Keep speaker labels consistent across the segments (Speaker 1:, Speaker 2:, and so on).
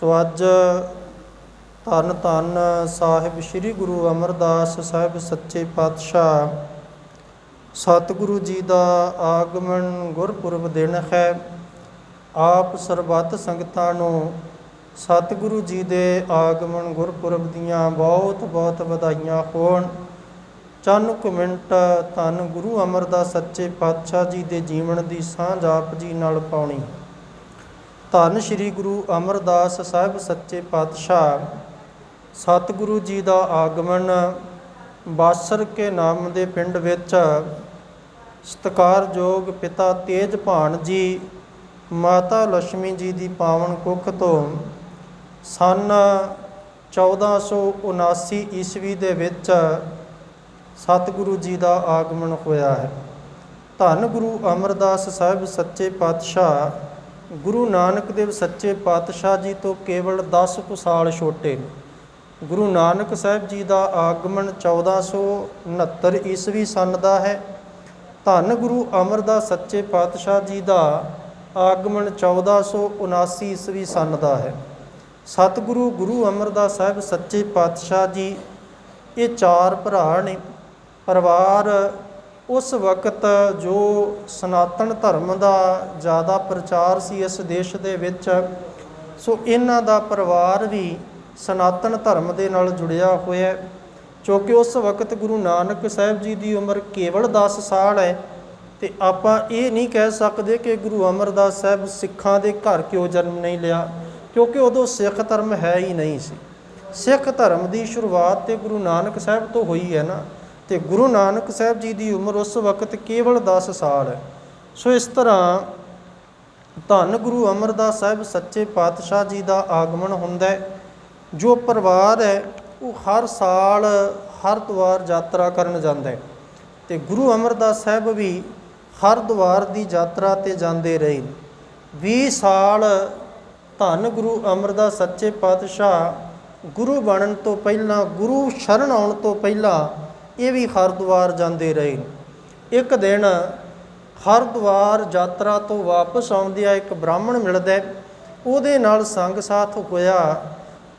Speaker 1: ਸੋ ਅੱਜ ਧੰਨ ਧੰਨ ਸਾਹਿਬ ਸ੍ਰੀ ਗੁਰੂ ਅਮਰਦਾਸ ਸਾਹਿਬ ਸੱਚੇ ਪਾਤਸ਼ਾਹ। ਸਤਿਗੁਰੂ ਜੀ ਦਾ ਆਗਮਨ ਗੁਰਪੁਰਬ ਦਿਨ ਹੈ। ਆਪ ਸਰਬੱਤ ਸੰਗਤਾਂ ਨੂੰ ਸਤਿਗੁਰੂ ਜੀ ਦੇ ਆਗਮਨ ਗੁਰਪੁਰਬ ਦੀਆਂ ਬਹੁਤ ਬਹੁਤ ਵਧਾਈਆਂ ਹੋਣ। ਚੰਨ ਕੁ ਮਿੰਟ ਧੰਨ ਗੁਰੂ ਅਮਰਦਾਸ ਸੱਚੇ ਪਾਤਸ਼ਾਹ ਜੀ ਦੇ ਜੀਵਨ ਦੀ ਸਾਂਝ ਆਪ ਜੀ ਨਾਲ ਪਾਉਣੀ। ਧੰਨ ਸ੍ਰੀ ਗੁਰੂ ਅਮਰਦਾਸ ਸਾਹਿਬ ਸੱਚੇ ਪਾਤਸ਼ਾਹ। ਸਤਿਗੁਰੂ ਜੀ ਦਾ ਆਗਮਨ ਬਾਸਰ ਕੇ ਨਾਮ ਦੇ ਪਿੰਡ ਵਿੱਚ ਸਤਿਕਾਰਯੋਗ ਪਿਤਾ ਤੇਜ ਤੇਜਭਾਨ ਜੀ, ਮਾਤਾ ਲక్ష్ਮੀ ਜੀ ਦੀ ਪਾਵਨ ਕੁੱਖ ਤੋਂ ਸਨ 1479 ਈਸਵੀ ਦੇ ਵਿੱਚ ਸਤਿਗੁਰੂ ਜੀ ਦਾ ਆਗਮਨ ਹੋਇਆ ਹੈ। ਧੰਨ ਗੁਰੂ ਅਮਰਦਾਸ ਸਾਹਿਬ ਸੱਚੇ ਪਾਤਸ਼ਾਹ। ਗੁਰੂ ਨਾਨਕ ਦੇਵ ਸੱਚੇ ਪਾਤਸ਼ਾਹ ਜੀ ਤੋਂ ਕੇਵਲ 10 ਕੁ ਸਾਲ ਛੋਟੇ ਨੇ। ਗੁਰੂ ਨਾਨਕ ਸਾਹਿਬ ਜੀ ਦਾ ਆਗਮਨ 1469 ਈਸਵੀ ਸਨ ਦਾ ਹੈ। ਧੰਨ ਗੁਰੂ ਅਮਰਦਾਸ ਸੱਚੇ ਪਾਤਸ਼ਾਹ ਜੀ ਦਾ ਆਗਮਨ 1479 ਈਸਵੀ ਸਨ ਦਾ ਹੈ। ਸਤਿਗੁਰੂ ਗੁਰੂ ਅਮਰਦਾਸ ਸਾਹਿਬ ਸੱਚੇ ਪਾਤਸ਼ਾਹ ਜੀ, ਇਹ ਚਾਰ ਭਰਾ ਨੇ, ਪਰਿਵਾਰ ਉਸ ਵਕਤ ਜੋ ਸਨਾਤਨ ਧਰਮ ਦਾ ਜ਼ਿਆਦਾ ਪ੍ਰਚਾਰ ਸੀ ਇਸ ਦੇਸ਼ ਦੇ ਵਿੱਚ, ਸੋ ਇਹਨਾਂ ਦਾ ਪਰਿਵਾਰ ਵੀ ਸਨਾਤਨ ਧਰਮ ਦੇ ਨਾਲ ਜੁੜਿਆ ਹੋਇਆ ਹੈ, ਕਿਉਂਕਿ ਉਸ ਵਕਤ ਗੁਰੂ ਨਾਨਕ ਸਾਹਿਬ ਜੀ ਦੀ ਉਮਰ ਕੇਵਲ 10 ਸਾਲ ਹੈ, ਤੇ ਆਪਾਂ ਇਹ ਨਹੀਂ ਕਹਿ ਸਕਦੇ ਕਿ ਗੁਰੂ ਅਮਰਦਾਸ ਸਾਹਿਬ ਸਿੱਖਾਂ ਦੇ ਘਰ ਕਿਉਂ ਜਨਮ ਨਹੀਂ ਲਿਆ, ਕਿਉਂਕਿ ਉਦੋਂ ਸਿੱਖ ਧਰਮ ਹੈ ਹੀ ਨਹੀਂ ਸੀ। ਸਿੱਖ ਧਰਮ ਦੀ ਸ਼ੁਰੂਆਤ ਤੇ ਗੁਰੂ ਨਾਨਕ ਸਾਹਿਬ ਤੋਂ ਹੋਈ ਹੈ ਨਾ। ਤੇ ਗੁਰੂ ਨਾਨਕ ਸਾਹਿਬ ਜੀ ਦੀ ਉਮਰ ਉਸ ਵਕਤ ਕੇਵਲ 10 ਸਾਲ ਹੈ। ਸੋ ਇਸ ਤਰ੍ਹਾਂ ਧੰਨ ਗੁਰੂ ਅਮਰਦਾਸ ਸਾਹਿਬ ਸੱਚੇ ਪਾਤਸ਼ਾਹ ਜੀ ਦਾ ਆਗਮਨ ਹੁੰਦਾ ਹੈ, ਜੋ ਪਰਿਵਾਰ ਹੈ, ਉਹ ਹਰ ਸਾਲ ਹਰ ਦੁਆਰ ਯਾਤਰਾ ਕਰਨ ਜਾਂਦਾ ਹੈ ਤੇ ਗੁਰੂ ਅਮਰਦਾਸ ਸਾਹਿਬ ਵੀ ਹਰਿਦੁਆਰ ਦੀ ਯਾਤਰਾ ਤੇ ਜਾਂਦੇ ਰਹੇ। 20 ਸਾਲ ਧੰਨ ਗੁਰੂ ਅਮਰਦਾਸ ਸੱਚੇ ਪਾਤਸ਼ਾਹ ਗੁਰੂ ਬਣਨ ਤੋਂ ਪਹਿਲਾਂ, ਗੁਰੂ ਸ਼ਰਨ ਆਉਣ ਤੋਂ ਪਹਿਲਾਂ ਇਹ ਵੀ ਹਰਿਦੁਆਰ ਜਾਂਦੇ ਰਹੇ। ਇੱਕ ਦਿਨ ਹਰਿਦੁਆਰ ਯਾਤਰਾ ਤੋਂ ਵਾਪਸ ਆਉਂਦਿਆਂ ਇੱਕ ਬ੍ਰਾਹਮਣ ਮਿਲਦਾ ਉਹਦੇ ਨਾਲ ਸੰਗ ਸਾਥ ਹੋਇਆ।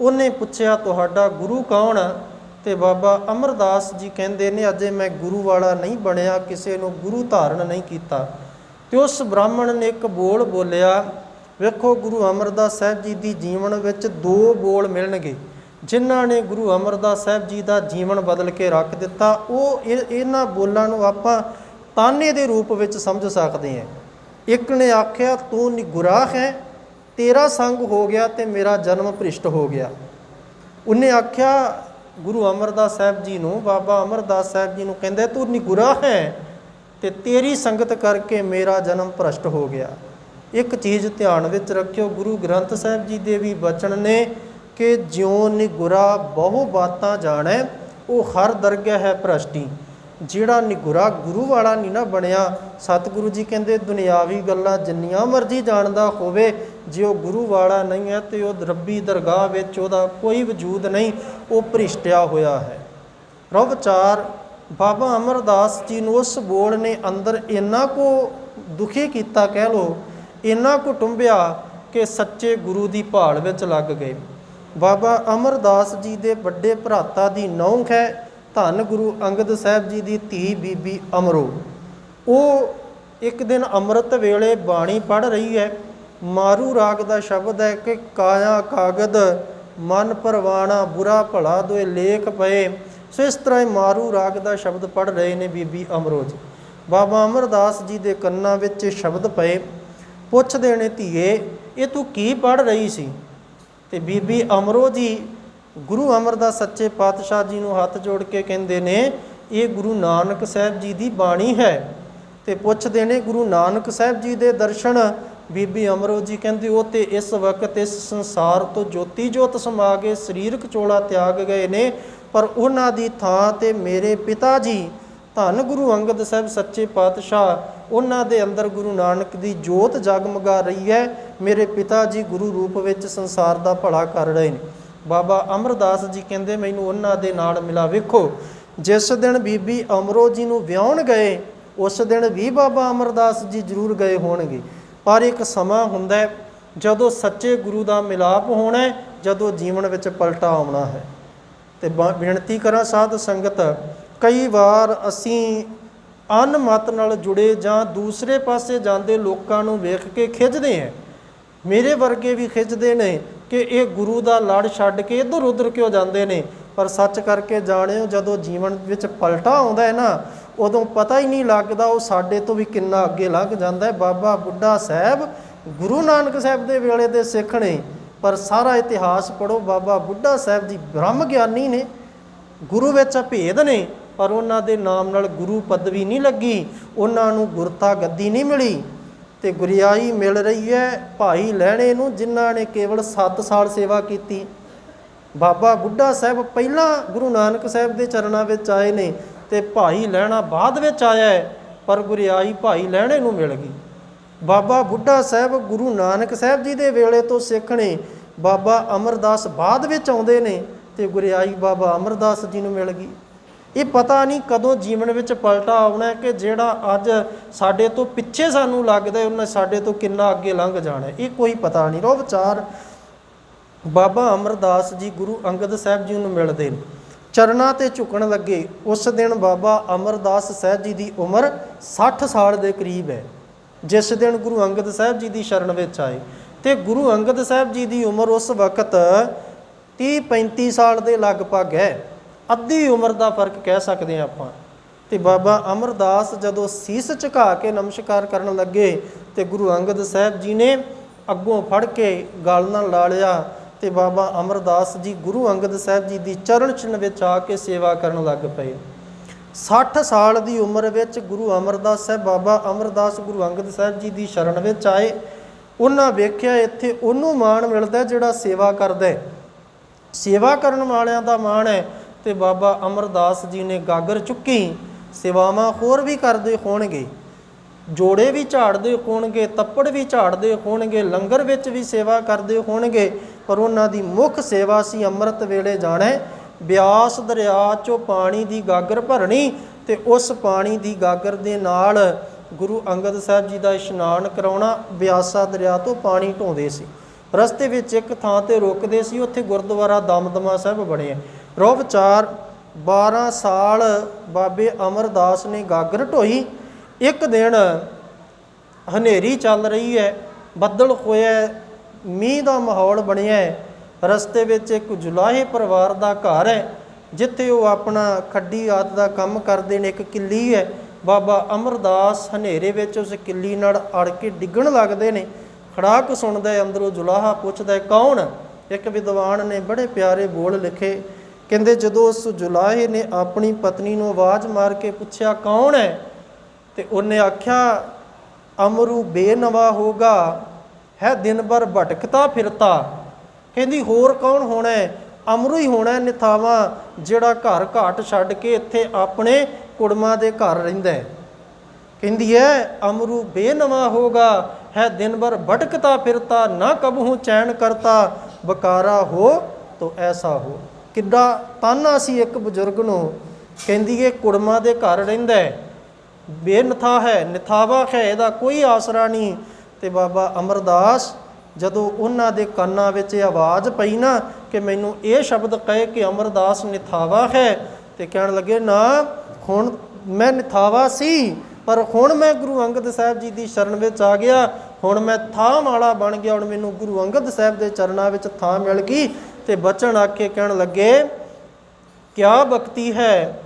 Speaker 1: ਉਹਨੇ ਪੁੱਛਿਆ, ਤੁਹਾਡਾ ਗੁਰੂ ਕੌਣ? ਹੈ? ਤੇ ਬਾਬਾ ਅਮਰਦਾਸ ਜੀ ਕਹਿੰਦੇ ਨੇ, ਅਜੇ ਮੈਂ ਗੁਰੂ ਵਾਲਾ ਨਹੀਂ ਬਣਿਆ, ਕਿਸੇ ਨੂੰ ਗੁਰੂ ਧਾਰਨ ਨਹੀਂ ਕੀਤਾ। ਤੇ ਉਸ ਬ੍ਰਾਹਮਣ ਨੇ ਇੱਕ ਬੋਲ ਬੋਲਿਆ, ਵੇਖੋ ਗੁਰੂ ਅਮਰਦਾਸ ਸਾਹਿਬ ਜੀ ਦੀ ਜੀਵਨ ਵਿੱਚ ਦੋ ਬੋਲ ਮਿਲਣਗੇ। ਜਿਨ੍ਹਾਂ ਨੇ ਗੁਰੂ ਅਮਰਦਾਸ ਸਾਹਿਬ ਜੀ ਦਾ ਜੀਵਨ ਬਦਲ ਕੇ ਰੱਖ ਦਿੱਤਾ, ਉਹ ਇਹ- ਇਹਨਾਂ ਬੋਲਾਂ ਨੂੰ ਆਪਾਂ ਤਾਨੇ ਦੇ ਰੂਪ ਵਿੱਚ ਸਮਝ ਸਕਦੇ ਹਾਂ। ਇੱਕ ਨੇ ਆਖਿਆ, ਤੂੰ ਨਿਗੁਰਾਹ ਹੈ, ਤੇਰਾ ਸੰਗ ਹੋ ਗਿਆ ਤੇ ਮੇਰਾ ਜਨਮ ਭ੍ਰਿਸ਼ਟ ਹੋ ਗਿਆ। ਉਹਨੇ ਆਖਿਆ, ਗੁਰੂ ਅਮਰਦਾਸ ਸਾਹਿਬ ਜੀ ਨੂੰ, ਬਾਬਾ ਅਮਰਦਾਸ ਸਾਹਿਬ ਜੀ ਨੂੰ ਕਹਿੰਦਾ, ਤੂੰ ਨਿਗੁਰਾਹ ਹੈ ਤੇ ਤੇਰੀ ਸੰਗਤ ਕਰਕੇ ਮੇਰਾ ਜਨਮ ਭ੍ਰਸ਼ਟ ਹੋ ਗਿਆ। ਇੱਕ ਚੀਜ਼ ਧਿਆਨ ਵਿੱਚ ਰੱਖਿਓ, ਗੁਰੂ ਗ੍ਰੰਥ ਸਾਹਿਬ ਜੀ ਦੇ ਵੀ ਬਚਨ ਨੇ ਕਿ ਜਿਉ ਨਿਗੁਰਾ ਬਹੁ ਬਾਤਾਂ ਜਾਣੈ, ਉਹ ਹਰ ਦਰਗਹਿ ਹੈ ਭ੍ਰਸ਼ਟੀ। ਜਿਹੜਾ ਨਿਗੁਰਾ ਗੁਰੂ ਵਾਲਾ ਨਹੀਂ ਨਾ ਬਣਿਆ, ਸਤਿਗੁਰੂ ਜੀ ਕਹਿੰਦੇ, ਦੁਨਿਆਵੀ ਗੱਲਾਂ ਜਿੰਨੀਆਂ ਮਰਜ਼ੀ ਜਾਣਦਾ ਹੋਵੇ, ਜੇ ਉਹ ਗੁਰੂ ਵਾਲਾ ਨਹੀਂ ਹੈ, ਤੇ ਉਹ ਰੱਬੀ ਦਰਗਾਹ ਵਿੱਚ ਉਹਦਾ ਕੋਈ ਵਜੂਦ ਨਹੀਂ, ਉਹ ਭ੍ਰਿਸ਼ਟਿਆ ਹੋਇਆ ਹੈ। ਰਵ ਚਾਰ, ਬਾਬਾ ਅਮਰਦਾਸ ਜੀ ਨੂੰ ਉਸ ਬੋਲ ਨੇ ਅੰਦਰ ਇੰਨਾ ਕੋ ਦੁਖੀ ਕੀਤਾ ਕਹਿ ਲੋ ਇੰਨਾ ਕੋ ਟੁੰਬਿਆ ਕਿ ਸੱਚੇ ਗੁਰੂ ਦੀ ਭਾਲ ਵਿੱਚ ਲੱਗ ਗਏ। ਬਾਬਾ ਅਮਰਦਾਸ ਜੀ ਦੇ ਵੱਡੇ ਭਰਾਤਾ ਦੀ ਨੌਂ ਹੈ। ਧੰਨ ਗੁਰੂ ਅੰਗਦ ਸਾਹਿਬ ਜੀ ਦੀ ਧੀ ਬੀਬੀ ਅਮਰੋ। ਉਹ ਇੱਕ ਦਿਨ ਅੰਮ੍ਰਿਤ ਵੇਲੇ ਬਾਣੀ ਪੜ ਰਹੀ ਹੈ। ਮਾਰੂ ਰਾਗ ਦਾ ਸ਼ਬਦ ਹੈ ਕਿ ਕਾਇਆ ਕਾਗਦ, ਮਨ ਪਰਵਾਣਾ ਬੁਰਾ ਭਲਾ ਦੋਏ ਲੇਖ ਪਏ। ਸੋ ਇਸ ਤਰ੍ਹਾਂ ਹੀ ਮਾਰੂ ਰਾਗ ਦਾ ਸ਼ਬਦ ਪੜ ਰਹੇ ਨੇ ਬੀਬੀ ਅਮਰੋ ਜੀ। ਬਾਬਾ ਅਮਰਦਾਸ ਜੀ ਦੇ ਕੰਨਾਂ ਵਿੱਚ ਸ਼ਬਦ ਪਏ। ਪੁੱਛਦੇ ਨੇ ਧੀਏ, ਇਹ ਤੂੰ ਕੀ ਪੜ ਰਹੀ ਸੀ? ਤੇ ਬੀਬੀ ਅਮਰੋ ਜੀ ਗੁਰੂ ਅਮਰਦਾਸ ਸੱਚੇ ਪਾਤਸ਼ਾਹ ਜੀ ਨੂੰ ਹੱਥ ਜੋੜ ਕੇ ਕਹਿੰਦੇ ਨੇ, ਇਹ ਗੁਰੂ ਨਾਨਕ ਸਾਹਿਬ ਜੀ ਦੀ ਬਾਣੀ ਹੈ। ਤੇ ਪੁੱਛਦੇ ਨੇ ਗੁਰੂ ਨਾਨਕ ਸਾਹਿਬ ਜੀ ਦੇ ਦਰਸ਼ਨ, ਬੀਬੀ ਅਮਰੋ ਜੀ ਕਹਿੰਦੀ, ਉਹ ਤੇ ਇਸ ਵਕਤ ਇਸ ਸੰਸਾਰ ਤੋਂ ਜੋਤੀ ਜੋਤ ਸਮਾ ਕੇ ਸਰੀਰਕ ਚੋਲਾ ਤਿਆਗ ਗਏ ਨੇ, ਪਰ ਉਹਨਾਂ ਦੀ ਥਾਂ ਤੇ ਮੇਰੇ ਪਿਤਾ ਜੀ, ਧੰਨ ਗੁਰੂ ਅੰਗਦ ਸਾਹਿਬ ਸੱਚੇ ਪਾਤਸ਼ਾਹ ਉਹਨਾਂ ਦੇ ਅੰਦਰ ਗੁਰੂ ਨਾਨਕ ਦੀ ਜੋਤ ਜਗਮਗਾ ਰਹੀ ਹੈ। ਮੇਰੇ ਪਿਤਾ ਜੀ ਗੁਰੂ ਰੂਪ ਵਿੱਚ ਸੰਸਾਰ ਦਾ ਭਲਾ ਕਰ ਰਹੇ ਨੇ। ਬਾਬਾ ਅਮਰਦਾਸ ਜੀ ਕਹਿੰਦੇ, ਮੈਨੂੰ ਉਹਨਾਂ ਦੇ ਨਾਲ ਮਿਲਾ ਵੇਖੋ। ਜਿਸ ਦਿਨ ਬੀਬੀ ਅਮਰੋ ਜੀ ਨੂੰ ਵਿਆਹਣ ਗਏ, ਉਸ ਦਿਨ ਵੀ ਬਾਬਾ ਅਮਰਦਾਸ ਜੀ ਜ਼ਰੂਰ ਗਏ ਹੋਣਗੇ। ਪਰ ਇੱਕ ਸਮਾਂ ਹੁੰਦਾ ਜਦੋਂ ਸੱਚੇ ਗੁਰੂ ਦਾ ਮਿਲਾਪ ਹੋਣਾ ਹੈ, ਜਦੋਂ ਜੀਵਨ ਵਿੱਚ ਪਲਟਾ ਆਉਣਾ ਹੈ। ਤੇ ਬੇਨਤੀ ਕਰਾਂ ਸਾਧ ਸੰਗਤ, ਕਈ ਵਾਰ ਅਸੀਂ ਅਨਮਤ ਨਾਲ ਜੁੜੇ ਜਾਂ ਦੂਸਰੇ ਪਾਸੇ ਜਾਂਦੇ ਲੋਕਾਂ ਨੂੰ ਵੇਖ ਕੇ ਖਿੱਚਦੇ ਹਾਂ। ਮੇਰੇ ਵਰਗੇ ਵੀ ਖਿੱਚਦੇ ਨੇ ਕਿ ਇਹ ਗੁਰੂ ਦਾ ਲੜ ਛੱਡ ਕੇ ਇੱਧਰ ਉੱਧਰ ਕਿਉਂ ਜਾਂਦੇ ਨੇ? ਪਰ ਸੱਚ ਕਰਕੇ ਜਾਣਿਓ, ਜਦੋਂ ਜੀਵਨ ਵਿੱਚ ਪਲਟਾ ਆਉਂਦਾ ਹੈ ਨਾ, ਉਦੋਂ ਪਤਾ ਹੀ ਨਹੀਂ ਲੱਗਦਾ ਉਹ ਸਾਡੇ ਤੋਂ ਵੀ ਕਿੰਨਾ ਅੱਗੇ ਲੰਘ ਜਾਂਦਾ ਹੈ। ਬਾਬਾ ਬੁੱਢਾ ਸਾਹਿਬ ਗੁਰੂ ਨਾਨਕ ਸਾਹਿਬ ਦੇ ਵੇਲੇ ਦੇ ਸਿੱਖ ਨੇ, ਪਰ ਸਾਰਾ ਇਤਿਹਾਸ ਪੜੋ ਬਾਬਾ ਬੁੱਢਾ ਸਾਹਿਬ ਜੀ ਬ੍ਰਹਮ ਗਿਆਨੀ ਨੇ, ਗੁਰੂ ਵਿੱਚ ਭੇਦ ਨੇ। ਪਰ ਉਹਨਾਂ ਦੇ ਨਾਮ ਨਾਲ ਗੁਰੂ ਪਦਵੀ ਨਹੀਂ ਲੱਗੀ, ਉਹਨਾਂ ਨੂੰ ਗੁਰਤਾ ਗੱਦੀ ਨਹੀਂ ਮਿਲੀ। ਤੇ ਗੁਰਿਆਈ ਮਿਲ ਰਹੀ ਹੈ ਭਾਈ ਲੈਣੇ ਨੂੰ, ਜਿਨ੍ਹਾਂ ਨੇ ਕੇਵਲ 7 ਸਾਲ ਸੇਵਾ ਕੀਤੀ। ਬਾਬਾ ਬੁੱਢਾ ਸਾਹਿਬ ਪਹਿਲਾਂ ਗੁਰੂ ਨਾਨਕ ਸਾਹਿਬ ਦੇ ਚਰਨਾਂ ਵਿੱਚ ਆਏ ਨੇ ਤੇ ਭਾਈ ਲੈਣਾ ਬਾਅਦ ਵਿੱਚ ਆਇਆ ਹੈ, ਪਰ ਗੁਰਿਆਈ ਭਾਈ ਲੈਣੇ ਨੂੰ ਮਿਲ ਗਈ। ਬਾਬਾ ਬੁੱਢਾ ਸਾਹਿਬ ਗੁਰੂ ਨਾਨਕ ਸਾਹਿਬ ਜੀ ਦੇ ਵੇਲੇ ਤੋਂ ਸਿੱਖ ਨੇ। ਬਾਬਾ ਅਮਰਦਾਸ ਬਾਅਦ ਵਿੱਚ ਆਉਂਦੇ ਨੇ ਤੇ ਗੁਰਿਆਈ ਬਾਬਾ ਅਮਰਦਾਸ ਜੀ ਨੂੰ ਮਿਲ ਗਈ। ਇਹ ਪਤਾ ਨਹੀਂ ਕਦੋਂ ਜੀਵਨ ਵਿੱਚ ਪਲਟਾ ਆਉਣਾ ਕਿ ਜਿਹੜਾ ਅੱਜ ਸਾਡੇ ਤੋਂ ਪਿੱਛੇ ਸਾਨੂੰ ਲੱਗਦਾ ਹੈ, ਉਹਨੇ ਸਾਡੇ ਤੋਂ ਕਿੰਨਾ ਅੱਗੇ ਲੰਘ ਜਾਣਾ ਇਹ ਕੋਈ ਪਤਾ ਨਹੀਂ। ਰੋ ਵਿਚਾਰ ਬਾਬਾ ਅਮਰਦਾਸ ਜੀ ਗੁਰੂ ਅੰਗਦ ਸਾਹਿਬ ਜੀ ਨੂੰ ਮਿਲਦੇ ਨੇ। ਚਰਨਾਂ ਤੇ ਝੁਕਣ ਲੱਗੇ। ਉਸ ਦਿਨ ਬਾਬਾ ਅਮਰਦਾਸ ਸਾਹਿਬ ਜੀ ਦੀ ਉਮਰ 60 ਸਾਲ ਦੇ ਕਰੀਬ ਹੈ। ਜਿਸ ਦਿਨ ਗੁਰੂ ਅੰਗਦ ਸਾਹਿਬ ਜੀ ਦੀ ਸ਼ਰਨ ਵਿੱਚ ਆਏ। ਤੇ ਗੁਰੂ ਅੰਗਦ ਸਾਹਿਬ ਜੀ ਦੀ ਉਮਰ ਉਸ ਵਕਤ 30 35 ਸਾਲ ਦੇ ਲਗਭਗ ਹੈ। ਅੱਧੀ ਉਮਰ ਦਾ ਫ਼ਰਕ ਕਹਿ ਸਕਦੇ ਹਾਂ ਆਪਾਂ। ਤੇ ਬਾਬਾ ਅਮਰਦਾਸ ਜਦੋਂ ਸੀਸ ਝੁਕਾ ਕੇ ਨਮਸਕਾਰ ਕਰਨ ਲੱਗੇ ਤੇ ਗੁਰੂ ਅੰਗਦ ਸਾਹਿਬ ਜੀ ਨੇ ਅੱਗੋਂ ਫੜ ਕੇ ਗਲ ਨਾਲ ਲਾ ਲਿਆ ਤੇ ਬਾਬਾ ਅਮਰਦਾਸ ਜੀ ਗੁਰੂ ਅੰਗਦ ਸਾਹਿਬ ਜੀ ਦੀ ਚਰਨ ਚਰਨ ਵਿੱਚ ਆ ਕੇ ਸੇਵਾ ਕਰਨ ਲੱਗ ਪਏ। 60 ਸਾਲ ਦੀ ਉਮਰ ਵਿੱਚ ਗੁਰੂ ਅਮਰਦਾਸ ਸਾਹਿਬ, ਬਾਬਾ ਅਮਰਦਾਸ ਗੁਰੂ ਅੰਗਦ ਸਾਹਿਬ ਜੀ ਦੀ ਸ਼ਰਨ ਵਿੱਚ ਆਏ। ਉਹਨਾਂ ਵੇਖਿਆ ਇੱਥੇ ਉਹਨੂੰ ਮਾਣ ਮਿਲਦਾ ਜਿਹੜਾ ਸੇਵਾ ਕਰਦਾ ਸੇਵਾ ਕਰਨ ਵਾਲਿਆਂ ਦਾ ਮਾਣ ਹੈ। ਤੇ ਬਾਬਾ ਅਮਰਦਾਸ ਜੀ ਨੇ ਗਾਗਰ ਚੁੱਕੀ, ਸੇਵਾਵਾਂ ਹੋਰ ਵੀ ਕਰਦੇ ਹੋਣਗੇ, ਜੋੜੇ ਵੀ ਝਾੜਦੇ ਹੋਣਗੇ, ਤੱਪੜ ਵੀ ਝਾੜਦੇ ਹੋਣਗੇ, ਲੰਗਰ ਵਿੱਚ ਵੀ ਸੇਵਾ ਕਰਦੇ ਹੋਣਗੇ, ਪਰ ਉਹਨਾਂ ਦੀ ਮੁੱਖ ਸੇਵਾ ਸੀ ਅੰਮ੍ਰਿਤ ਵੇਲੇ ਜਾਣਾ ਬਿਆਸ ਦਰਿਆ ਚੋਂ ਪਾਣੀ ਦੀ ਗਾਗਰ ਭਰਨੀ ਤੇ ਉਸ ਪਾਣੀ ਦੀ ਗਾਗਰ ਦੇ ਨਾਲ ਗੁਰੂ ਅੰਗਦ ਸਾਹਿਬ ਜੀ ਦਾ ਇਸ਼ਨਾਨ ਕਰਾਉਣਾ ਬਿਆਸਾ ਦਰਿਆ ਤੋਂ ਪਾਣੀ ਢੋਂਦੇ ਸੀ। ਰਸਤੇ ਵਿੱਚ ਇੱਕ ਥਾਂ ਤੇ ਰੁਕਦੇ ਸੀ, ਉੱਥੇ ਗੁਰਦੁਆਰਾ ਦਮਦਮਾ ਸਾਹਿਬ ਬਣਿਆ ਰੋ ਵਿਚਾਰ 12 ਸਾਲ ਬਾਬੇ ਅਮਰਦਾਸ ਨੇ ਗਾਗਰ ਢੋਈ ਇੱਕ ਦਿਨ ਹਨੇਰੀ ਚੱਲ ਰਹੀ ਹੈ, ਬੱਦਲ ਹੋਇਆ ਮੀਂਹ ਦਾ ਮਾਹੌਲ ਬਣਿਆ ਹੈ। ਰਸਤੇ ਵਿੱਚ ਇੱਕ ਜੁਲਾਹੇ ਪਰਿਵਾਰ ਦਾ ਘਰ ਹੈ, ਜਿੱਥੇ ਉਹ ਆਪਣਾ ਖੱਡੀ ਆਦ ਦਾ ਕੰਮ ਕਰਦੇ ਨੇ। ਇੱਕ ਕਿੱਲੀ ਹੈ, ਬਾਬਾ ਅਮਰਦਾਸ ਹਨੇਰੇ ਵਿੱਚ ਉਸ ਕਿੱਲੀ ਨਾਲ ਅੜ ਕੇ ਡਿੱਗਣ ਲੱਗਦੇ ਨੇ। ਖੜਾਕ ਸੁਣਦਾ ਅੰਦਰੋਂ ਜੁਲਾਹਾ ਪੁੱਛਦਾ ਕੌਣ? ਇੱਕ ਵਿਦਵਾਨ ਨੇ ਬੜੇ ਪਿਆਰੇ ਬੋਲ ਲਿਖੇ ਕਹਿੰਦੇ ਜਦੋਂ ਉਸ ਜੁਲਾਹੇ ਨੇ ਆਪਣੀ ਪਤਨੀ ਨੂੰ ਆਵਾਜ਼ ਮਾਰ ਕੇ ਪੁੱਛਿਆ, ਕੌਣ ਹੈ? ਤੇ ਉਹਨੇ ਆਖਿਆ, ਅਮਰੂ ਬੇਨਵਾ ਹੋਗਾ ਹੈ ਦਿਨ ਭਰ ਭਟਕਤਾ ਫਿਰਤਾ ਕਹਿੰਦੀ, ਹੋਰ ਕੌਣ ਹੋਣਾ ਹੈ? ਅਮਰੂ ਹੀ ਹੋਣਾ ਹੈ, ਨਿਥਾਵਾ, ਜਿਹੜਾ ਘਰ ਘਾਟ ਛੱਡ ਕੇ ਇੱਥੇ ਆਪਣੇ ਕੁੜਮਾਂ ਦੇ ਘਰ ਰਹਿੰਦਾ ਹੈ। ਕਹਿੰਦੀ ਹੈ ਅਮਰੂ ਬੇਨਵਾ ਹੋਗਾ ਹੈ ਦਿਨ ਭਰ ਭਟਕਤਾ ਫਿਰਤਾ ਨਾ ਕਬਹੂ ਚੈਨ ਕਰਤਾ ਬਕਾਰਾ ਹੋ ਤੋ ਐਸਾ ਹੋ। ਕਿੱਡਾ ਤਾਨਾ ਸੀ ਇੱਕ ਬਜ਼ੁਰਗ ਨੂੰ ਕਹਿੰਦੀ ਇਹ ਕੁੜਮਾਂ ਦੇ ਘਰ ਰਹਿੰਦਾ ਹੈ ਬੇਨਥਾ ਹੈ, ਨਿਥਾਵਾ ਹੈ, ਇਹਦਾ ਕੋਈ ਆਸਰਾ ਨਹੀਂ। ਤੇ ਬਾਬਾ ਅਮਰਦਾਸ ਜਦੋਂ ਉਹਨਾਂ ਦੇ ਕੰਨਾਂ ਵਿੱਚ ਇਹ ਆਵਾਜ਼ ਪਈ ਨਾ ਕਿ ਮੈਨੂੰ ਇਹ ਸ਼ਬਦ ਕਹੇ ਕਿ ਅਮਰਦਾਸ ਨਿਥਾਵਾ ਹੈ ਤੇ ਕਹਿਣ ਲੱਗੇ, ਨਾ, ਹੁਣ ਮੈਂ ਨਿਥਾਵਾ ਸੀ, ਪਰ ਹੁਣ ਮੈਂ ਗੁਰੂ ਅੰਗਦ ਸਾਹਿਬ ਜੀ ਦੀ ਸ਼ਰਨ ਵਿੱਚ ਆ ਗਿਆ। ਹੁਣ ਮੈਂ ਥਾਂ ਵਾਲਾ ਬਣ ਗਿਆ, ਹੁਣ ਮੈਨੂੰ ਗੁਰੂ ਅੰਗਦ ਸਾਹਿਬ ਦੇ ਚਰਨਾਂ ਵਿੱਚ ਥਾਂ ਮਿਲ ਗਈ। ਤੇ ਬਚਣ ਆਕੇ ਕਹਿਣ ਲੱਗੇ, ਕਿਆ ਬਖਤੀ ਹੈ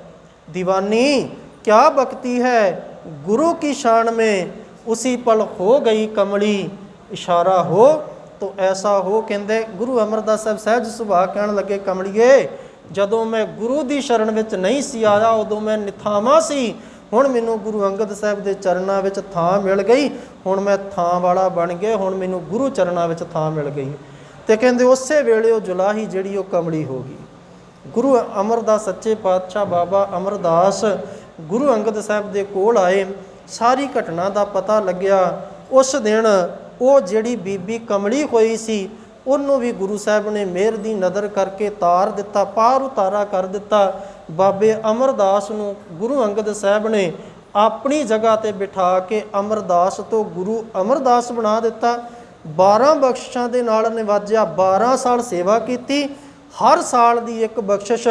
Speaker 1: دیਵਾਨੀ ਕਿਆ ਬਖਤੀ ਹੈ ਗੁਰੂ ਕੀ ਸ਼ਾਨ ਮੇ? ਉसी ਪਲ ਹੋ ਗਈ ਕਮਲੀ, ਇਸ਼ਾਰਾ ਹੋ। ਤੋ ਐਸਾ ਹੋ ਕਹਿੰਦੇ, ਗੁਰੂ ਅਮਰਦਾਸ ਸਾਹਿਬ ਸਹਿਜ ਸੁਭਾਅ ਕਹਿਣ ਲੱਗੇ, ਕਮਲੀਏ, ਜਦੋਂ ਮੈਂ ਗੁਰੂ ਦੀ ਸ਼ਰਨ ਵਿੱਚ ਨਹੀਂ ਸੀ ਆਇਆ, ਉਦੋਂ ਮੈਂ ਨਿਥਾਵਾ ਸੀ। ਹੁਣ ਮੈਨੂੰ ਗੁਰੂ ਅੰਗਦ ਸਾਹਿਬ ਦੇ ਚਰਨਾਂ ਵਿੱਚ ਥਾਂ ਮਿਲ ਗਈ। ਹੁਣ ਮੈਂ ਥਾਂ ਵਾਲਾ ਬਣ ਗਿਆ। ਹੁਣ ਮੈਨੂੰ ਗੁਰੂ ਚਰਨਾਂ ਵਿੱਚ ਥਾਂ ਮਿਲ ਗਈ। ਤੇ ਕਹਿੰਦੇ ਉਸੇ ਵੇਲੇ ਉਹ ਜੁਲਾਹੀ ਜਿਹੜੀ ਉਹ ਕਮਲੀ ਹੋ ਗਈ। ਗੁਰੂ ਅਮਰਦਾਸ, ਸੱਚੇ ਪਾਤਸ਼ਾਹ ਬਾਬਾ ਅਮਰਦਾਸ ਗੁਰੂ ਅੰਗਦ ਸਾਹਿਬ ਦੇ ਕੋਲ ਆਏ। ਸਾਰੀ ਘਟਨਾ ਦਾ ਪਤਾ ਲੱਗਿਆ। ਉਸ ਦਿਨ ਉਹ ਜਿਹੜੀ ਬੀਬੀ ਕਮਲੀ ਹੋਈ ਸੀ, ਉਹਨੂੰ ਵੀ ਗੁਰੂ ਸਾਹਿਬ ਨੇ ਮਿਹਰ ਦੀ ਨਜ਼ਰ ਕਰਕੇ ਤਾਰ ਦਿੱਤਾ, ਪਾਰ ਉਤਾਰਾ ਕਰ ਦਿੱਤਾ। ਬਾਬੇ ਅਮਰਦਾਸ ਨੂੰ ਗੁਰੂ ਅੰਗਦ ਸਾਹਿਬ ਨੇ ਆਪਣੀ ਜਗ੍ਹਾ ਤੇ ਬਿਠਾ ਕੇ ਅਮਰਦਾਸ ਤੋਂ ਗੁਰੂ ਅਮਰਦਾਸ ਬਣਾ ਦਿੱਤਾ। 12 ਬਖਸ਼ਿਸ਼ਾਂ ਦੇ ਨਾਲ ਨਿਵਾਜਿਆ 12 ਸਾਲ ਸੇਵਾ ਕੀਤੀ। ਹਰ ਸਾਲ ਦੀ ਇੱਕ ਬਖਸ਼ਿਸ਼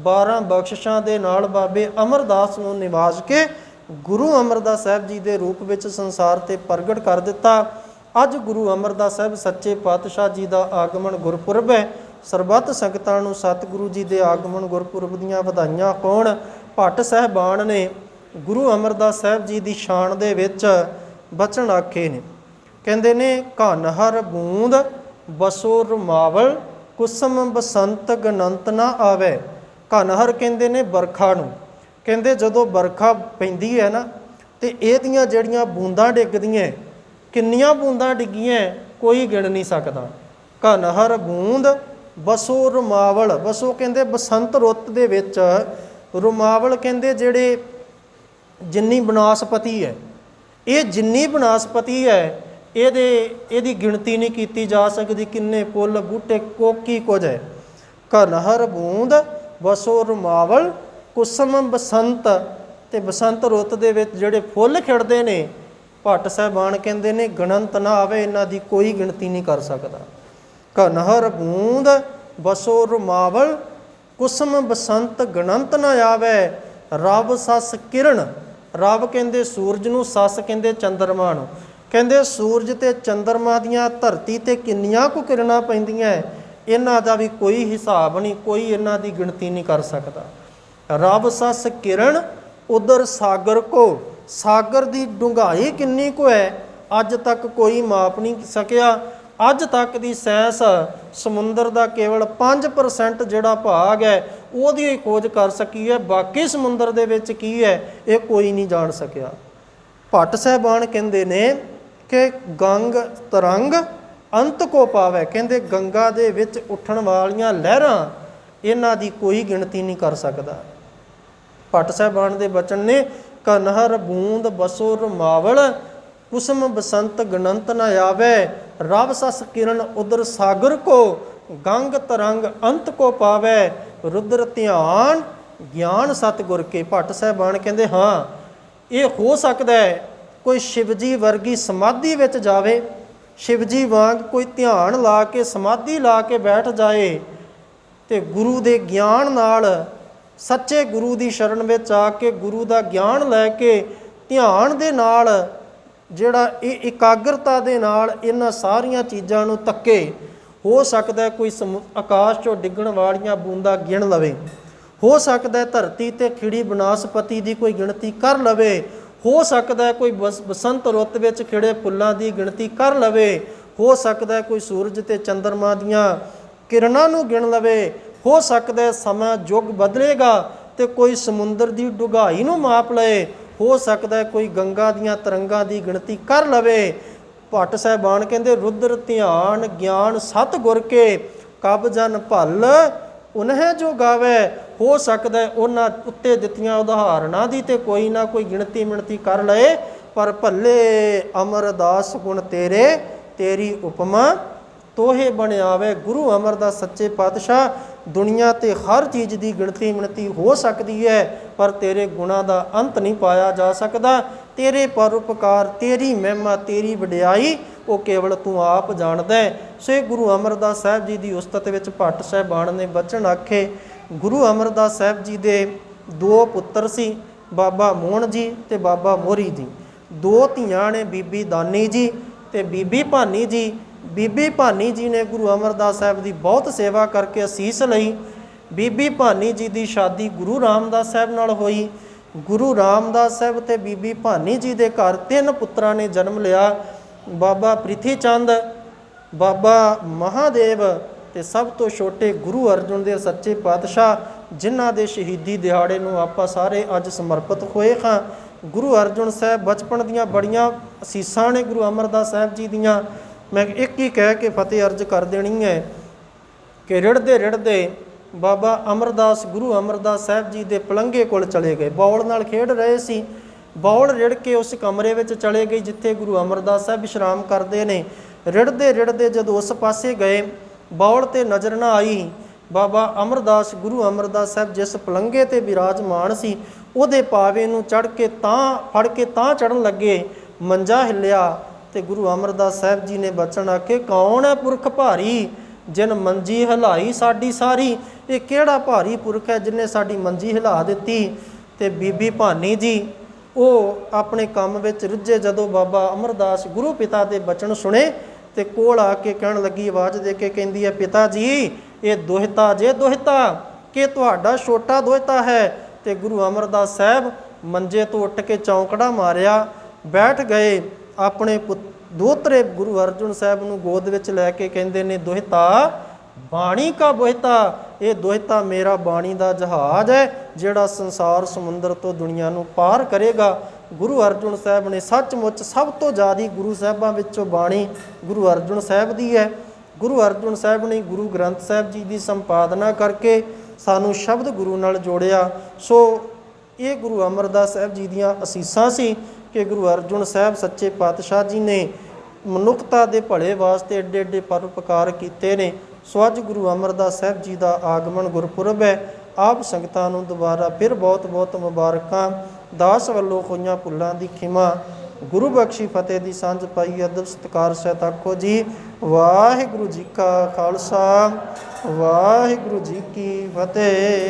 Speaker 1: 12 ਬਖਸ਼ਿਸ਼ਾਂ ਦੇ ਨਾਲ ਬਾਬੇ ਅਮਰਦਾਸ ਨੂੰ ਨਿਵਾਜ ਕੇ ਗੁਰੂ ਅਮਰਦਾਸ ਸਾਹਿਬ ਜੀ ਦੇ ਰੂਪ ਵਿੱਚ ਸੰਸਾਰ ਤੇ ਪ੍ਰਗਟ ਕਰ ਦਿੱਤਾ। ਅੱਜ ਗੁਰੂ ਅਮਰਦਾਸ ਸਾਹਿਬ ਸੱਚੇ ਪਾਤਸ਼ਾਹ ਜੀ ਦਾ ਆਗਮਨ ਗੁਰਪੁਰਬ ਹੈ। ਸਰਬੱਤ ਸੰਗਤਾਂ ਨੂੰ ਸਤਿਗੁਰੂ ਜੀ ਦੇ ਆਗਮਨ ਗੁਰਪੁਰਬ ਦੀਆਂ ਵਧਾਈਆਂ ਹੋਣ ਭੱਟ ਸਹਿਬਾਨ ਨੇ ਗੁਰੂ ਅਮਰਦਾਸ ਸਾਹਿਬ ਜੀ ਦੀ ਸ਼ਾਨ ਦੇ ਵਿੱਚ ਬਚਨ ਆਖੇ ਨੇ। ਕਹਿੰਦੇ ਨੇ ਘਨਹਰ ਬੂੰਦ ਬਸੋ ਰੁਮਾਵਲ, ਕੁਸਮ ਬਸੰਤ ਗਨੰਤ ਨਾ ਆਵੇ। ਘਨਹਰ ਕਹਿੰਦੇ ਨੇ ਬਰਖਾ ਨੂੰ। ਕਹਿੰਦੇ ਜਦੋਂ ਬਰਖਾ ਪੈਂਦੀ ਹੈ ਨਾ, ਤੇ ਇਹਦੀਆਂ ਜਿਹੜੀਆਂ ਬੂੰਦਾਂ ਡਿੱਗਦੀਆਂ, ਕਿੰਨੀਆਂ ਬੂੰਦਾਂ ਡਿੱਗੀਆਂ, ਕੋਈ ਗਿਣ ਨਹੀਂ ਸਕਦਾ। ਘਨਹਰ ਬੂੰਦ ਬਸੋ ਰੁਮਾਵਲ, ਬਸੋ ਕਹਿੰਦੇ ਬਸੰਤ ਰੁੱਤ ਦੇ ਵਿੱਚ, ਰੁਮਾਵਲ ਕਹਿੰਦੇ ਜਿਹੜੇ ਜਿੰਨੀ ਬਨਾਸਪਤੀ ਹੈ। ਇਹ ਜਿੰਨੀ ਬਨਾਸਪਤੀ ਹੈ ਇਹਦੇ ਇਹਦੀ ਗਿਣਤੀ ਨਹੀਂ ਕੀਤੀ ਜਾ ਸਕਦੀ ਕਿੰਨੇ ਫੁੱਲ ਬੂਟੇ ਕੋਕੀ ਕੁਝ ਹੈ। ਘਨ ਬੂੰਦ, ਵਸੋ ਰਮਾਵਲ, ਕੁਸਮ ਬਸੰਤ ਤੇ ਬਸੰਤ ਰੁੱਤ ਦੇ ਵਿੱਚ ਜਿਹੜੇ ਫੁੱਲ ਖਿੜਦੇ ਨੇ, ਭੱਟ ਸਾਹਿਬਾਨ ਕਹਿੰਦੇ ਨੇ, ਗਣੰਤ ਨਾ ਆਵੇ, ਇਹਨਾਂ ਦੀ ਕੋਈ ਗਿਣਤੀ ਨਹੀਂ ਕਰ ਸਕਦਾ। ਘਨ ਬੂੰਦ, ਵਸੋ ਰਮਾਵਲ, ਕੁਸਮ ਬਸੰਤ, ਗਣੰਤ ਨਾ ਆਵੇ। ਰਬ ਸਸ ਕਿਰਨ, ਰਬ ਕਹਿੰਦੇ ਸੂਰਜ ਨੂੰ, ਸੱਸ ਕਹਿੰਦੇ ਚੰਦਰਮਾ ਨੂੰ। ਕਹਿੰਦੇ ਸੂਰਜ ਤੇ ਚੰਦਰਮਾ ਦੀਆਂ ਧਰਤੀ ਤੇ ਕਿੰਨੀਆਂ ਕੁ ਕਿਰਨਾਂ ਪੈਂਦੀਆਂ ਇਹਨਾਂ ਦਾ ਵੀ ਕੋਈ ਹਿਸਾਬ ਨਹੀਂ, ਕੋਈ ਇਹਨਾਂ ਦੀ ਗਿਣਤੀ ਨਹੀਂ ਕਰ ਸਕਦਾ। ਰੱਬ ਸੱਸ ਕਿਰਨ, ਉਧਰ ਸਾਗਰ ਕੋ, ਸਾਗਰ ਦੀ ਡੂੰਘਾਈ ਕਿੰਨੀ ਕੁ ਹੈ ਅੱਜ ਤੱਕ ਕੋਈ ਮਾਪ ਨਹੀਂ ਸਕਿਆ। ਅੱਜ ਤੱਕ ਦੀ ਸਾਇੰਸ ਸਮੁੰਦਰ ਦਾ ਕੇਵਲ 5% ਜਿਹੜਾ ਭਾਗ ਹੈ ਉਹਦੀ ਹੀ ਖੋਜ ਕਰ ਸਕੀ ਹੈ ਬਾਕੀ ਸਮੁੰਦਰ ਦੇ ਵਿੱਚ ਕੀ ਹੈ ਇਹ ਕੋਈ ਨਹੀਂ ਜਾਣ ਸਕਿਆ। ਭੱਟ ਸਾਹਿਬਾਨ ਕਹਿੰਦੇ ਨੇ ਕਿ ਗੰਗ ਤਰੰਗ ਅੰਤ ਕੋ ਪਾਵੇ। ਕਹਿੰਦੇ ਗੰਗਾ ਦੇ ਵਿੱਚ ਉੱਠਣ ਵਾਲੀਆਂ ਲਹਿਰਾਂ ਇਹਨਾਂ ਦੀ ਕੋਈ ਗਿਣਤੀ ਨਹੀਂ ਕਰ ਸਕਦਾ। ਭੱਟ ਸਾਹਿਬਾਨ ਦੇ ਬਚਨ ਨੇ ਕਨਹਰ ਬੂੰਦ ਬਸੁਰ ਮਾਵਲ, ਕੁਸਮ ਬਸੰਤ ਗਣੰਤ ਨ ਆਵੇ, ਰਵ ਸਸ ਕਿਰਨ ਉਦਰ ਸਾਗਰ ਕੋ, ਗੰਗ ਤਰੰਗ ਅੰਤ ਕੋ ਪਾਵੇ ਰੁਦਰ ਧਿਆਨ, ਗਿਆਨ ਸਤਿਗੁਰ ਕੇ। ਭੱਟ ਸਾਹਿਬਾਨ ਕਹਿੰਦੇ, ਹਾਂ, ਇਹ ਹੋ ਸਕਦਾ ਹੈ ਕੋਈ ਸ਼ਿਵਜੀ ਵਰਗੀ ਸਮਾਧੀ ਵਿੱਚ ਜਾਵੇ, ਸ਼ਿਵਜੀ ਵਾਂਗ ਕੋਈ ਧਿਆਨ ਲਾ ਕੇ, ਸਮਾਧੀ ਲਾ ਕੇ ਬੈਠ ਜਾਏ ਤੇ ਗੁਰੂ ਦੇ ਗਿਆਨ ਨਾਲ, ਸੱਚੇ ਗੁਰੂ ਦੀ ਸ਼ਰਨ ਵਿੱਚ ਆ ਕੇ ਗੁਰੂ ਦਾ ਗਿਆਨ ਲੈ ਕੇ ਧਿਆਨ ਦੇ ਨਾਲ, ਜਿਹੜਾ ਇਹ ਇਕਾਗਰਤਾ ਦੇ ਨਾਲ ਇਹਨਾਂ ਸਾਰੀਆਂ ਚੀਜ਼ਾਂ ਨੂੰ ਤੱਕੇ ਹੋ ਸਕਦਾ ਕੋਈ ਸਮੁ- ਆਕਾਸ਼ ਚੋਂ ਡਿੱਗਣ ਵਾਲੀਆਂ ਬੂੰਦਾਂ ਗਿਣ ਲਵੇ। ਹੋ ਸਕਦਾ ਧਰਤੀ ਤੇ ਖਿੜੀ ਬਨਾਸਪਤੀ ਦੀ ਕੋਈ ਗਿਣਤੀ ਕਰ ਲਵੇ ਹੋ ਸਕਦਾ ਹੈ ਕੋਈ ਬਸ- ਬਸੰਤ ਰੁੱਤ ਵਿੱਚ ਖਿੜੇ ਫੁੱਲਾਂ ਦੀ ਗਿਣਤੀ ਕਰ ਲਵੇ। ਹੋ ਸਕਦਾ ਹੈ ਕੋਈ ਸੂਰਜ ਤੇ ਚੰਦਰਮਾ ਦੀਆਂ ਕਿਰਨਾਂ ਨੂੰ ਗਿਣ ਲਵੇ। ਹੋ ਸਕਦਾ ਹੈ ਸਮਾਂ ਯੁੱਗ ਬਦਲੇਗਾ ਤੇ ਕੋਈ ਸਮੁੰਦਰ ਦੀ ਡੁਗਾਈ ਨੂੰ ਮਾਪ ਲਏ। ਹੋ ਸਕਦਾ ਹੈ ਕੋਈ ਗੰਗਾ ਦੀਆਂ ਤਰੰਗਾਂ ਦੀ ਗਿਣਤੀ ਕਰ ਲਵੇ। ਭੱਟ ਸਾਹਿਬਾਨ ਕਹਿੰਦੇ, ਰੁਦਰ ਧਿਆਨ, ਗਿਆਨ ਸਤ ਗੁਰ ਕੇ, ਕਬ ਜਨ ਭਲ ਉਨਹਿ ਜੋ ਗਾਵੇ, ਹੋ ਸਕਦਾ ਉਹਨਾਂ ਉੱਤੇ ਦਿੱਤੀਆਂ ਉਦਾਹਰਨਾਂ ਦੀ ਤੇ ਕੋਈ ਨਾ ਕੋਈ ਗਿਣਤੀ ਮਿਣਤੀ ਕਰ ਲਏ। ਪਰ ਭੱਲੇ ਅਮਰਦਾਸ ਗੁਣ ਤੇਰੇ, ਤੇਰੀ ਉਪਮਾ ਤੋਹੇ ਬਣਿਆਵੇ ਗੁਰੂ ਅਮਰਦਾਸ ਸੱਚੇ ਪਾਤਸ਼ਾਹ, ਦੁਨੀਆ ਤੇ ਹਰ ਚੀਜ਼ ਦੀ ਗਿਣਤੀ ਮਿਣਤੀ ਹੋ ਸਕਦੀ ਹੈ, ਪਰ ਤੇਰੇ ਗੁਣਾ ਦਾ ਅੰਤ ਨਹੀਂ ਪਾਇਆ ਜਾ ਸਕਦਾ। ਤੇਰੇ ਪਰਉਪਕਾਰ, ਤੇਰੀ ਮਹਿਮਾ, ਤੇਰੀ ਵਡਿਆਈ ਉਹ ਕੇਵਲ ਤੂੰ ਆਪ ਜਾਣਦਾ ਹੈ। ਸੋ ਇਹ ਗੁਰੂ ਅਮਰਦਾਸ ਸਾਹਿਬ ਜੀ ਦੀ ਉਸਤਤ ਵਿੱਚ ਭੱਟ ਸਾਹਿਬਾਨ ਨੇ ਬਚਨ ਆਖੇ, ਗੁਰੂ ਅਮਰਦਾਸ ਸਾਹਿਬ ਜੀ ਦੇ ਦੋ ਪੁੱਤਰ ਸੀ, ਬਾਬਾ ਮੋਹਨ ਜੀ ਤੇ ਬਾਬਾ ਮੋਰੀ ਜੀ। ਦੋ ਧੀਆਂ ਨੇ ਬੀਬੀ ਦਾਨੀ ਜੀ ਤੇ ਬੀਬੀ ਭਾਨੀ ਜੀ। ਬੀਬੀ ਭਾਨੀ ਜੀ ਨੇ ਗੁਰੂ ਅਮਰਦਾਸ ਸਾਹਿਬ ਦੀ ਬਹੁਤ ਸੇਵਾ ਕਰਕੇ ਅਸੀਸ ਲਈ। ਬੀਬੀ ਭਾਨੀ ਜੀ ਦੀ ਸ਼ਾਦੀ ਗੁਰੂ ਰਾਮਦਾਸ ਸਾਹਿਬ ਨਾਲ ਹੋਈ। ਗੁਰੂ ਰਾਮਦਾਸ ਸਾਹਿਬ ਤੇ ਬੀਬੀ ਭਾਨੀ ਜੀ ਦੇ ਘਰ ਤਿੰਨ ਪੁੱਤਰਾਂ ਨੇ ਜਨਮ ਲਿਆ। ਬਾਬਾ ਪ੍ਰਿਥੀ ਚੰਦ, ਬਾਬਾ ਮਹਾਦੇਵ ਤੇ ਸਭ ਤੋਂ ਛੋਟੇ ਗੁਰੂ ਅਰਜਨ ਦੇ ਸੱਚੇ ਪਾਤਸ਼ਾਹ, ਜਿਨ੍ਹਾਂ ਦੇ ਸ਼ਹੀਦੀ ਦਿਹਾੜੇ ਨੂੰ ਆਪਾਂ ਸਾਰੇ ਅੱਜ ਸਮਰਪਿਤ ਹੋਏ ਹਾਂ। ਗੁਰੂ ਅਰਜਨ ਸਾਹਿਬ ਬਚਪਨ ਦੀਆਂ ਬੜੀਆਂ ਅਸੀਸਾਂ ਨੇ ਗੁਰੂ ਅਮਰਦਾਸ ਸਾਹਿਬ ਜੀ ਦੀਆਂ। ਮੈਂ ਇੱਕ ਹੀ ਕਹਿ ਕੇ ਫਤਿਹ ਅਰਜ ਕਰ ਦੇਣੀ ਹੈ ਕਿ ਰਿੜਦੇ ਰਿੜਦੇ ਬਾਬਾ ਅਮਰਦਾਸ, ਗੁਰੂ ਅਮਰਦਾਸ ਸਾਹਿਬ ਜੀ ਦੇ ਪਲੰਘੇ ਕੋਲ ਚਲੇ ਗਏ। ਬੌਲ ਨਾਲ ਖੇਡ ਰਹੇ ਸੀ। ਬੌਲ ਰਿੜ ਕੇ ਉਸ ਕਮਰੇ ਵਿੱਚ ਚਲੇ ਗਈ, ਜਿੱਥੇ ਗੁਰੂ ਅਮਰਦਾਸ ਸਾਹਿਬ ਵਿਸ਼ਰਾਮ ਕਰਦੇ ਨੇ। ਰਿੜਦੇ ਰਿੜਦੇ ਜਦੋਂ ਉਸ ਪਾਸੇ ਗਏ ਬੌਲ ਤੇ ਨਜ਼ਰ ਨਾ ਆਈ। ਬਾਬਾ ਅਮਰਦਾਸ, ਗੁਰੂ ਅਮਰਦਾਸ ਸਾਹਿਬ ਜਿਸ ਪਲੰਘੇ ਤੇ ਵਿਰਾਜਮਾਨ ਸੀ, ਉਹਦੇ ਪਾਵੇ ਨੂੰ ਚੜ ਕੇ ਤਾਂ, ਫੜ ਕੇ ਤਾਂ ਚੜਨ ਲੱਗੇ, ਮੰਜਾ ਹਿੱਲਿਆ ਤੇ ਗੁਰੂ ਅਮਰਦਾਸ ਸਾਹਿਬ ਜੀ ਨੇ ਬਚਨ ਆਖੇ, ਕੌਣ ਹੈ ਪੁਰਖ ਭਾਰੀ ਜਿਨ ਮੰਜੀ ਹਿਲਾਈ ਸਾਡੀ ਸਾਰੀ? ਇਹ ਕਿਹੜਾ ਭਾਰੀ ਪੁਰਖ ਹੈ ਜਿਨੇ ਸਾਡੀ ਮੰਜੀ ਹਿਲਾ ਦਿੱਤੀ? ਤੇ ਬੀਬੀ ਭਾਨੀ ਜੀ ਉਹ ਆਪਣੇ ਕੰਮ ਵਿੱਚ ਰੁੱਝੇ ਜਦੋਂ ਬਾਬਾ ਅਮਰਦਾਸ ਗੁਰੂ ਪਿਤਾ ਦੇ ਬਚਨ ਸੁਣੇ ਤੇ ਕੋਲ ਆ ਕੇ ਕਹਿਣ ਲੱਗੀ, ਆਵਾਜ਼ ਦੇ ਕੇ ਕਹਿੰਦੀ ਹੈ, ਪਿਤਾ ਜੀ, ਇਹ ਦੋਹਿਤਾ ਜੇ ਦੋਹਿਤਾ, ਕਿ ਤੁਹਾਡਾ ਛੋਟਾ ਦੋਹਿਤਾ ਹੈ? ਤੇ ਗੁਰੂ ਅਮਰਦਾਸ ਸਾਹਿਬ ਮੰਜੇ ਤੋਂ ਉੱਠ ਕੇ ਚੌਂਕੜਾ ਮਾਰਿਆ, ਬੈਠ ਗਏ। ਆਪਣੇ ਪੁੱਤ- ਦੋਹਤਰੇ ਗੁਰੂ ਅਰਜਨ ਸਾਹਿਬ ਨੂੰ ਗੋਦ ਵਿੱਚ ਲੈ ਕੇ ਕਹਿੰਦੇ ਨੇ, ਦੋਹਿਤਾ, ਬਾਣੀ ਕਾ ਬੋਹਿਤਾ ਇਹ ਦੋਹਿਤਾ ਮੇਰਾ ਬਾਣੀ ਦਾ ਜਹਾਜ਼ ਹੈ, ਜਿਹੜਾ ਸੰਸਾਰ ਸਮੁੰਦਰ ਤੋਂ ਦੁਨੀਆ ਨੂੰ ਪਾਰ ਕਰੇਗਾ। ਗੁਰੂ ਅਰਜਨ ਸਾਹਿਬ ਨੇ ਸੱਚਮੁੱਚ ਸਭ ਤੋਂ ਜ਼ਿਆਦੀ ਗੁਰੂ ਸਾਹਿਬਾਂ ਵਿੱਚੋਂ ਬਾਣੀ ਗੁਰੂ ਅਰਜਨ ਸਾਹਿਬ ਦੀ ਹੈ। ਗੁਰੂ ਅਰਜਨ ਸਾਹਿਬ ਨੇ ਗੁਰੂ ਗ੍ਰੰਥ ਸਾਹਿਬ ਜੀ ਦੀ ਸੰਪਾਦਨਾ ਕਰਕੇ ਸਾਨੂੰ ਸ਼ਬਦ ਗੁਰੂ ਨਾਲ ਜੋੜਿਆ। ਸੋ ਇਹ ਗੁਰੂ ਅਮਰਦਾਸ ਸਾਹਿਬ ਜੀ ਦੀਆਂ ਅਸੀਸਾਂ ਸੀ ਕਿ ਗੁਰੂ ਅਰਜਨ ਸਾਹਿਬ ਸੱਚੇ ਪਾਤਸ਼ਾਹ ਜੀ ਨੇ ਮਨੁੱਖਤਾ ਦੇ ਭਲੇ ਵਾਸਤੇ ਏਡੇ ਏਡੇ ਪਰਉਪਕਾਰ ਕੀਤੇ ਨੇ। ਸੋ ਅੱਜ ਗੁਰੂ ਅਮਰਦਾਸ ਸਾਹਿਬ ਜੀ ਦਾ ਆਗਮਨ ਗੁਰਪੁਰਬ ਹੈ। ਆਪ ਸੰਗਤਾਂ ਨੂੰ ਦੁਬਾਰਾ ਫਿਰ ਬਹੁਤ ਬਹੁਤ ਮੁਬਾਰਕਾਂ। ਦਾਸ ਵੱਲੋਂ ਹੋਈਆਂ ਭੁੱਲਾਂ ਦੀ ਖਿਮਾ। ਗੁਰੂ ਬਖਸ਼ੀ ਫਤਿਹ ਦੀ ਸਾਂਝ ਪਾਈ ਅਦਬ ਸਤਕਾਰ ਸਹਿਤ ਆਖੋ ਜੀ। ਵਾਹਿਗੁਰੂ ਜੀ ਕਾ ਖਾਲਸਾ। ਵਾਹਿਗੁਰੂ ਜੀ ਕੀ ਫਤਿਹ।